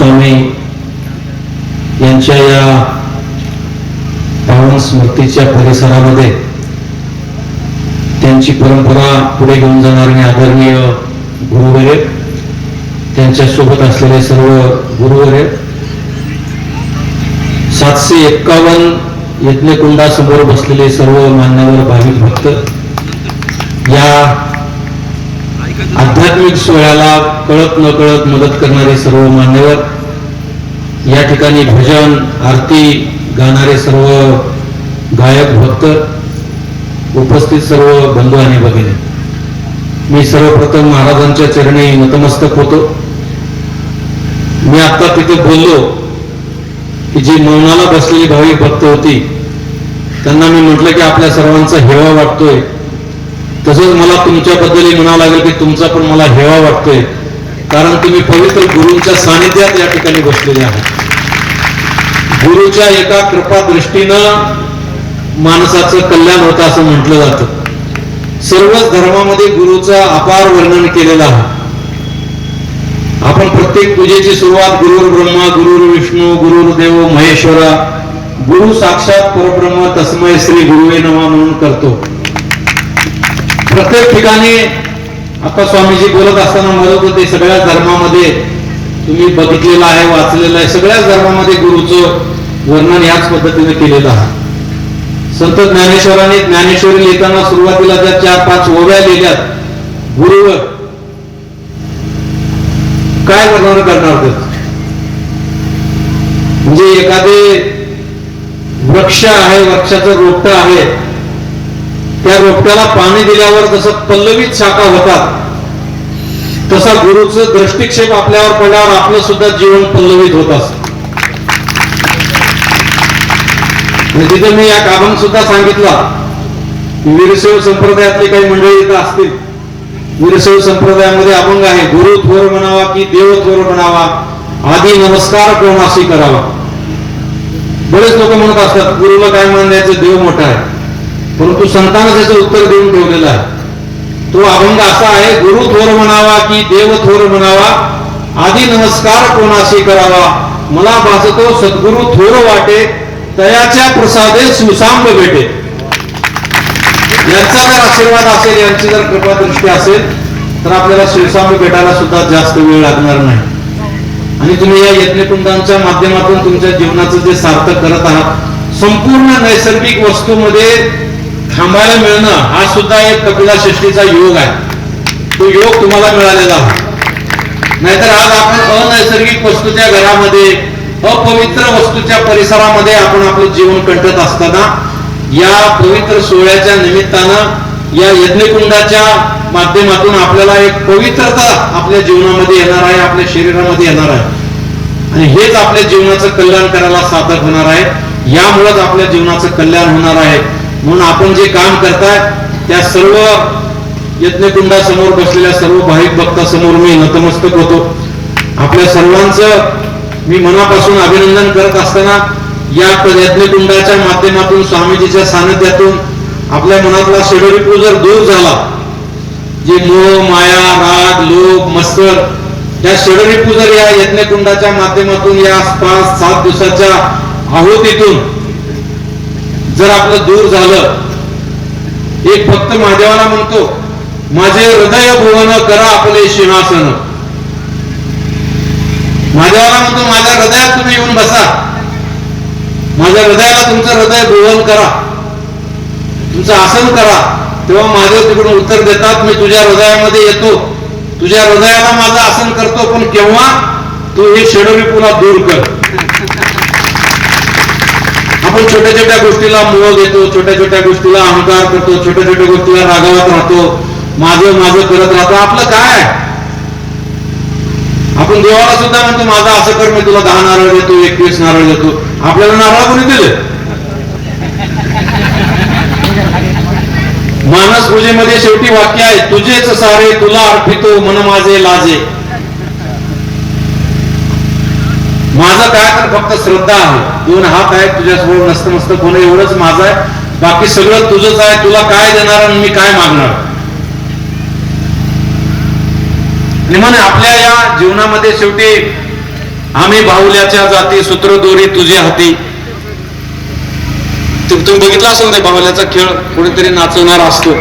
स्वामी यांच्या या पावन स्मृतीच्या परिसरामध्ये त्यांची परंपरा पुढे घेऊन जाणारे आदरणीय गुरुवर्य त्यांच्यासोबत असलेले सर्व गुरुवर्य सातशे एक्कावन्न यज्ञकुंडासमोर बसलेले सर्व मान्यवर भाविक भक्त या आध्यात्मिक सोहळ्याला कळत न कळत मदत करणारे सर्व मान्यवर या ठिकाणी भजन आरती गाणारे सर्व गायक भक्त उपस्थित सर्व बंधू आणि भगिनी मी सर्वप्रथम महाराजांच्या चरणी नतमस्तक होतो. मी आता तिथे बोललो की जी मौनाला बसलेली भाविक भक्त होती त्यांना मी म्हटलं की आपल्या सर्वांचा हेवा वाटतोय. तसंच मला तुमच्याबद्दलही म्हणावं लागेल की तुमचा पण मला हेवा वाटतोय. कारण तुम्ही पवित्र गुरूंच्या सानिध्यात या ठिकाणी बसलेले आहात. गुरुच्या एका कृपा दृष्टीनं माणसाचं कल्याण होतं असं म्हटलं जातं. सर्वच धर्मामध्ये गुरुचं अपार वर्णन केलेलं आहे. आपण प्रत्येक पूजेची सुरुवात गुरुर ब्रह्मा गुरुर विष्णू गुरुर देव महेश्वरा गुरु साक्षात परब्रह्म तस्मय श्री गुरुवे नमा म्हणून करतो. प्रत्येक ठिकाणी आता स्वामीजी बोलत असताना म्हणत होते सगळ्या धर्मामध्ये तुम्ही बघितलेलं आहे वाचलेलं आहे. सगळ्याच धर्मामध्ये गुरुचं वर्णन याच पद्धतीने केलेलं आहे. संत ज्ञानेश्वराने ज्ञानेश्वरी लिहिताना सुरुवातीला ज्या चार पाच ओव्या लिहिल्यात गुरुवर काय वर्णन करणार ते? म्हणजे एखादे वृक्ष आहे वृक्षाचं रोपट आहे त्या रोपट्याला पाणी दिल्यावर जसं पल्लवीत शाखा होतात तसा गुरुचं दृष्टिक्षेप आपल्यावर पडल्यावर आपलं सुद्धा जीवन पल्लवीत होत असत. तिथे मी या काभन सुद्धा सांगितला. वीरशैव संप्रदायातले काही मंडळी इथं असतील. वीरशैव संप्रदायामध्ये अभंग आहे गुरु थोर म्हणावा की देव थोर म्हणावा आधी नमस्कार कोणाशी करावा. बरेच लोक म्हणत असतात गुरुला काय मान द्यायचं देव मोठा आहे. परंतु संतांना त्याचं उत्तर देऊन ठेवलेलं आहे. तो अभंग असा आहे गुरु थोर म्हणावा की देव थोर म्हणावा आधी नमस्कार कोणाशी करावा? मला भासतो सद्गुरु थोर वाटे तयाच्या प्रसादे सुसांब भेटे. यांचा जर आशीर्वाद असेल यांची जर कृपा दृष्टी असेल तर आपल्याला सुसांब भेटायला सुद्धा जास्त वेळ लागणार नाही. आणि तुम्ही या यज्ञकुंडांच्या माध्यमातून तुमच्या जीवनाचं जे सार्थक करत आहात संपूर्ण नैसर्गिक वस्तूमध्ये थांबायला मिळणं हा सुद्धा एक कपिला सृष्टीचा योग आहे. तो योग तुम्हाला मिळालेला नाहीतर आज आपण अनैसर्गिक वस्तूच्या घरामध्ये अपवित्र वस्तूच्या परिसरामध्ये आपण आपलं जीवन कंटत असताना या पवित्र सोहळ्याच्या निमित्तानं या यज्ञकुंडाच्या माध्यमातून आपल्याला एक पवित्रता आपल्या जीवनामध्ये येणार आहे आपल्या शरीरामध्ये येणार आहे. आणि हेच आपल्या जीवनाचं कल्याण करायला साधक होणार आहे. यामुळेच आपल्या जीवनाचं कल्याण होणार आहे. म्हणून आपण जे काम करताय त्या सर्व यज्ञकुंडासमोर बसलेल्या सर्व भाविक भक्तासमोर मी नतमस्तक होतो. आपल्या सर्वांचं मी मनापासून अभिनंदन करत असताना या यज्ञकुंडाच्या माध्यमातून स्वामीजीच्या सानिध्यातून आपल्या मनातला शेडोरीपू जर दूर झाला जे मोह माया राग लोभ मस्तर या शेडोरीपू जर या यज्ञकुंडाच्या माध्यमातून या पाच सात दिवसाच्या आहुतीतून जर आपलं दूर झालं एक फक्त महादेवाला म्हणतो माझे हृदय भुवन करा आपले सिंहासन. महादेवाला म्हणतो माझ्या हृदयात तुम्ही येऊन बसा. माझ्या हृदयाला तुमचं हृदय भुवन करा. तुमचं आसन करा. तेव्हा महादेव तिकडून उत्तर देतात मी तुझ्या हृदयामध्ये येतो. तुझ्या हृदयाला माझं आसन करतो पण केव्हा? तू हे शेडोरी पुन्हा दूर कर. आपण छोट्या छोट्या गोष्टीला मोह देतो छोट्या छोट्या गोष्टीला अहंकार करतो छोट्या छोट्या गोष्टीला रागावत राहतो माझं माझं करत राहतो. आपलं काय आपण देवाला सुद्धा म्हणतो माझा असं कर मी तुला दहा नारळ देतो एकवीस नारळ देतो. आपल्याला नारळ कोणी दिले? मानस पूजेमध्ये शेवटी वाक्य आहे तुझेच सारे तुला अर्पितो मन माझे लाजे. माझं काय तर फक्त श्रद्धा आहे. दोन हात आहेत तुझ्यासमोर नसतं मस्त कोण एवढंच माझं आहे. बाकी सगळं तुझंच आहे तुला काय देणार आणि मी काय मागणार? आणि म्हणे आपल्या या जीवनामध्ये शेवटी आम्ही बाहुल्याच्या जाती सूत्रदोरी तुझे हाती. तुम्ही बघितला असेल ते बाहुल्याचा खेळ? कुणीतरी नाचवणार असतो.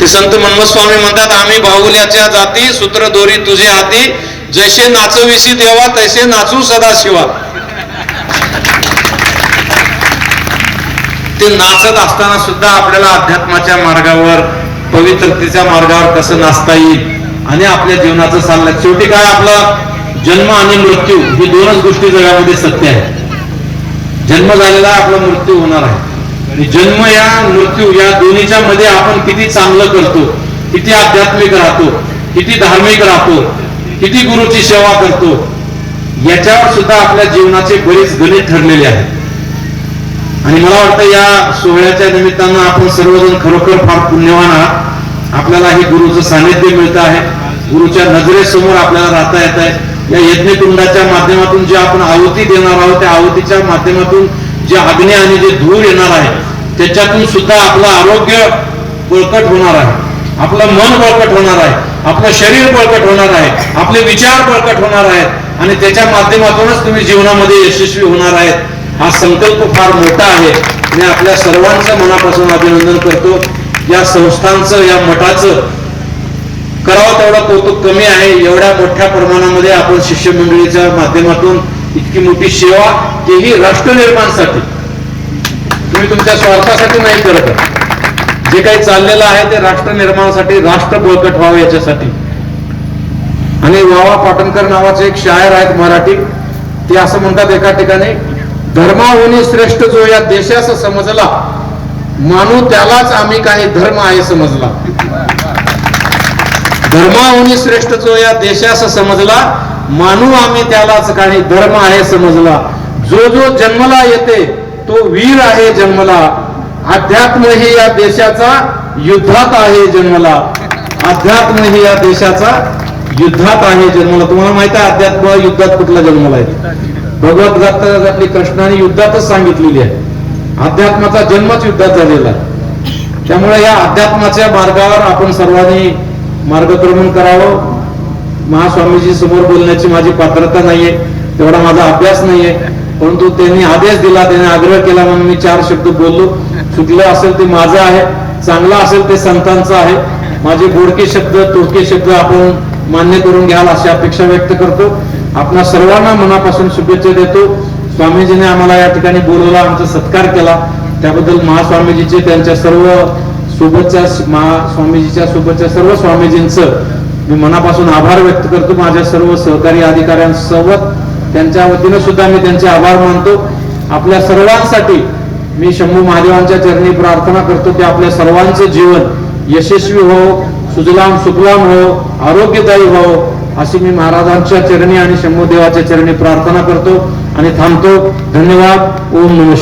ते संत मनमस्वामी म्हणतात आम्ही बाहुल्याच्या जाती सूत्रदोरी तुझे हाती. जैसे नाचविसी देवा तैसे नाचू सदा शिवा ते नाचत असताना सुद्धा आपल्याला अध्यात्माच्या मार्गावर पवित्रतेच्या मार्गावर कसं नाचता येईल आणि आपल्या जीवनाचं चाललं. शेवटी काय आपला? जन्म आणि मृत्यू ही दोनच गोष्टी जगामध्ये सत्य आहे जन्म झालेला आपला मृत्यू होणार आहे. आणि जन्म या मृत्यू या दोन्हीच्या मध्ये आपण किती चांगलं करतो किती आध्यात्मिक राहतो किती धार्मिक राहतो किती गुरुची सेवा करतो? याच्यावर सुद्धा आपल्या जीवनाचे बरेच गणित ठरलेले आहेत. आणि मला वाटतं या सोहळ्याच्या निमित्तानं आपण सर्वजण खरोखर फार पुण्यवान आहात. आपल्याला हे गुरुचं सानिध्य मिळतं आहे. गुरुच्या नजरेसमोर आपल्याला राहता येत आहे. या यज्ञकुंडाच्या माध्यमातून जे आपण आहुती देणार आहोत त्या आहुतीच्या माध्यमातून जे अग्नी आणि जे धूर येणार आहे त्याच्यातून सुद्धा आपलं आरोग्य बळकट होणार आहे. आपलं मन बळकट होणार आहे. आपलं शरीर बळकट होणार आहे आपले विचार बळकट होणार आहेत आणि त्याच्या माध्यमातूनच तुम्ही जीवनामध्ये यशस्वी होणार आहेत. हा संकल्प फार मोठा आहे. मी आपल्या सर्वांचं मनापासून अभिनंदन करतो. या संस्थांचं या मठाचं करावं तेवढं कौतुक कमी आहे. एवढ्या मोठ्या प्रमाणामध्ये आपण शिष्यमंडळीच्या माध्यमातून इतकी मोठी सेवा तेही राष्ट्र निर्माणसाठी तुम्ही तुमच्या स्वार्थासाठी नाही करत जे काही चाललेलं आहे ते राष्ट्र निर्माणासाठी राष्ट्र बळकट व्हावं याच्यासाठी. आणि वावा पाटणकर नावाचे एक शायर आहेत मराठी ते असं म्हणतात एका ठिकाणी धर्माहुनी श्रेष्ठ जो या देशास समजला मानू त्यालाच आम्ही काही धर्म आहे समजला. धर्माहुनी श्रेष्ठ जो या देशास समजला मानू आम्ही त्यालाच काही धर्म आहे समजला. जो जो जन्मला येते तो वीर आहे जन्मला. अध्यात्म ही या देशाचा युद्धात आहे जन्मला. अध्यात्म ही या देशाचा युद्धात आहे जन्मला. तुम्हाला माहीत आहे अध्यात्म युद्धात कुठला जन्मला आहे? भगवद्गीतातली कृष्णाने युद्धातच सांगितलेली आहे. अध्यात्माचा जन्मच युद्धात झालेला आहे. त्यामुळे या अध्यात्माच्या मार्गावर आपण सर्वांनी मार्गक्रमण करावं. महास्वामीजी समोर बोलण्याची माझी पात्रता नाहीये तेवढा माझा अभ्यास नाहीये. परंतु त्यांनी आदेश दिला त्यांनी आग्रह केला म्हणून मी चार शब्द बोललो. चुकलं असेल ते माझं आहे चांगलं असेल ते संतांचं आहे. माझे बोडके शब्द तुडके शब्द आपण मान्य करून घ्याल अशी अपेक्षा व्यक्त करतो. आपणा सर्वांना मनापासून शुभेच्छा देतो. स्वामीजीने आम्हाला या ठिकाणी बोलवला आमचा सत्कार केला. त्याबद्दल महास्वामीजीचे त्यांच्या सर्व सोबतच्या महा स्वामीजीच्या सोबतच्या सर्व स्वामीजींचं मी मनापासून आभार व्यक्त करतो. माझ्या सर्व सहकारी अधिकाऱ्यांसोबत त्यांच्या वतीनं सुद्धा मी त्यांचे आभार मानतो. आपल्या सर्वांसाठी मी शंभू महादेवांच्या चरणी प्रार्थना करतो की आपल्या सर्वांचं जीवन यशस्वी हो सुजलाम सुफलाम हो आरोग्यदायी हो अशी मी महाराजांच्या चरणी आणि शंभू देवाच्या चरणी प्रार्थना करतो आणि थांबतो. धन्यवाद. ओम नम